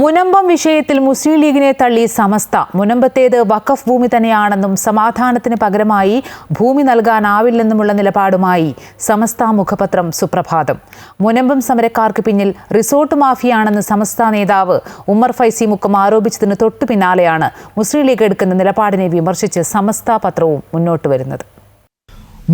മുനമ്പം വിഷയത്തിൽ മുസ്ലിം ലീഗിനെ തള്ളി സമസ്ത. മുനമ്പത്തേത് വഖഫ് ഭൂമി തന്നെയാണെന്നും സമാധാനത്തിന് പകരമായി ഭൂമി നൽകാനാവില്ലെന്നുമുള്ള നിലപാടുമായി സമസ്ത മുഖപത്രം സുപ്രഭാതം. മുനമ്പം സമരക്കാർക്ക് പിന്നിൽ റിസോർട്ട് മാഫിയാണെന്ന് സമസ്ത നേതാവ് ഉമ്മർ ഫൈസി മുക്കം ആരോപിച്ചതിന് തൊട്ടു പിന്നാലെയാണ് മുസ്ലിം ലീഗ് എടുക്കുന്ന നിലപാടിനെ വിമർശിച്ച് സമസ്ത പത്രവും മുന്നോട്ട് വരുന്നത്.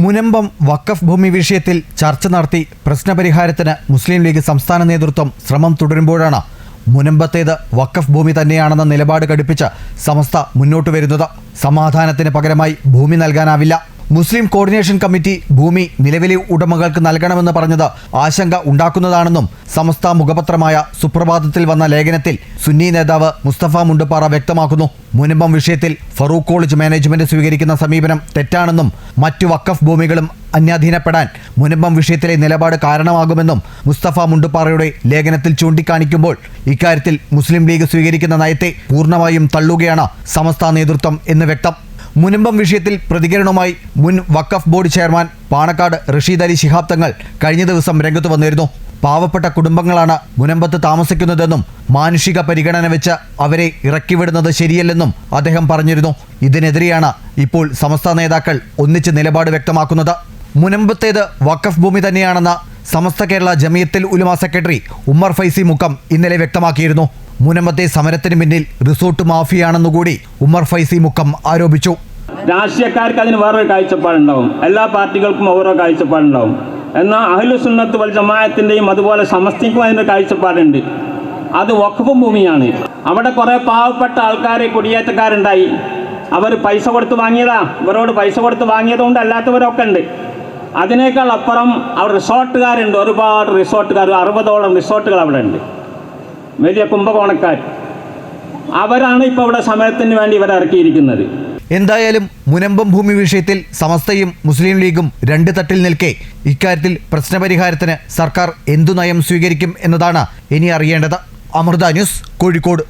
മുനമ്പം വഖഫ് ഭൂമി വിഷയത്തിൽ ചർച്ച നടത്തി പ്രശ്നപരിഹാരത്തിന് മുസ്ലിം ലീഗ് സംസ്ഥാന നേതൃത്വം ശ്രമം തുടരുമ്പോഴാണ് മുനമ്പത്തേത് വഖഫ് ഭൂമി തന്നെയാണെന്ന നിലപാട് ഘടിപ്പിച്ച് സമസ്ത മുന്നോട്ട് വരുന്നത് സമാധാനത്തിന് പകരമായി ഭൂമി നൽകാനാവില്ല. മുസ്ലിം കോർഡിനേഷൻ കമ്മിറ്റി ഭൂമി നിലവിലെ ഉടമകൾക്ക് നൽകണമെന്ന് പറഞ്ഞത് ആശങ്ക ഉണ്ടാക്കുന്നതാണെന്നും സമസ്ത മുഖപത്രമായ സുപ്രഭാതത്തിൽ വന്ന ലേഖനത്തിൽ സുന്നി നേതാവ് മുസ്തഫ മുണ്ടുപ്പാറ വ്യക്തമാക്കുന്നു. മുനമ്പം വിഷയത്തിൽ ഫറൂഖ് കോളേജ് മാനേജ്മെന്റ് സ്വീകരിക്കുന്ന സമീപനം തെറ്റാണെന്നും മറ്റു വക്കഫ് ഭൂമികളും അന്യാധീനപ്പെടാൻ മുനമ്പം വിഷയത്തിലെ നിലപാട് കാരണമാകുമെന്നും മുസ്തഫ മുണ്ടുപ്പാറയുടെ ലേഖനത്തിൽ ചൂണ്ടിക്കാണിക്കുമ്പോൾ ഇക്കാര്യത്തിൽ മുസ്ലിം ലീഗ് സ്വീകരിക്കുന്ന നയത്തെ പൂർണമായും തള്ളുകയാണ് സമസ്ത നേതൃത്വം എന്ന് വ്യക്തം. മുനമ്പം വിഷയത്തിൽ പ്രതികരണവുമായി മുൻ വഖഫ് ബോർഡ് ചെയർമാൻ പാണക്കാട് റഷീദ് അലി ശിഹാബ് തങ്ങൾ കഴിഞ്ഞ ദിവസം രംഗത്ത് വന്നിരുന്നു. പാവപ്പെട്ട കുടുംബങ്ങളാണ് മുനമ്പത്ത് താമസിക്കുന്നതെന്നും മാനുഷിക പരിഗണന വെച്ച് അവരെ ഇറക്കിവിടുന്നത് ശരിയല്ലെന്നും അദ്ദേഹം പറഞ്ഞിരുന്നു. ഇതിനെതിരെയാണ് ഇപ്പോൾ സമസ്ത നേതാക്കൾ ഒന്നിച്ച് നിലപാട് വ്യക്തമാക്കുന്നത്. മുനമ്പത്തേത് വഖഫ് ഭൂമി തന്നെയാണെന്ന സമസ്ത കേരള ജമിയത്തിൽ ഉലുമ സെക്രട്ടറി ഉമ്മർ ഫൈസി മുക്കം ഇന്നലെ വ്യക്തമാക്കിയിരുന്നു. മുനമ്പത്തെ സമരത്തിന് പിന്നിൽ റിസോർട്ട് മാഫിയാണെന്നുകൂടി ഉമർ ഫൈസി മുക്കം ആരോപിച്ചു. രാഷ്ട്രീയക്കാർക്ക് അതിന് വേറൊരു കാഴ്ചപ്പാടുണ്ടാവും. എല്ലാ പാർട്ടികൾക്കും ഓരോ കാഴ്ചപ്പാടുണ്ടാവും. എന്നാൽ അഹ്ലുസുന്നത്ത് വൽ ജമായത്തിന്റെയും അതുപോലെ സമസ്തിക്കും അതിന്റെ കാഴ്ചപ്പാടുണ്ട്. അത് വഖഫ് ഭൂമിയാണ്. അവിടെ കുറേ പാവപ്പെട്ട ആൾക്കാരെ കുടിയേറ്റക്കാരുണ്ടായി. അവർ പൈസ കൊടുത്ത് വാങ്ങിയതാ. ഇവരോട് പൈസ കൊടുത്ത് വാങ്ങിയതുകൊണ്ട് അല്ലാത്തവരൊക്കെ ഉണ്ട്. അതിനേക്കാൾ അപ്പുറം അവർ റിസോർട്ടുകാരുണ്ട്. ഒരുപാട് റിസോർട്ടുകാർ അറുപതോളം റിസോർട്ടുകൾ അവിടെ ഉണ്ട്. വലിയ കുംഭകോണക്കാർ. അവരാണ് ഇപ്പോൾ ഇവിടെ സമരത്തിന് വേണ്ടി ഇവരെ ഇറക്കിയിരിക്കുന്നത്. എന്തായാലും മുനമ്പം ഭൂമി വിഷയത്തിൽ സമസ്തയും മുസ്ലിം ലീഗും രണ്ട് തട്ടിൽ നിൽക്കെ ഇക്കാര്യത്തിൽ പ്രശ്നപരിഹാരത്തിന് സർക്കാർ എന്തു നയം സ്വീകരിക്കും എന്നതാണ് ഇനി അറിയേണ്ടത്. അമൃത ന്യൂസ് കോഴിക്കോട്.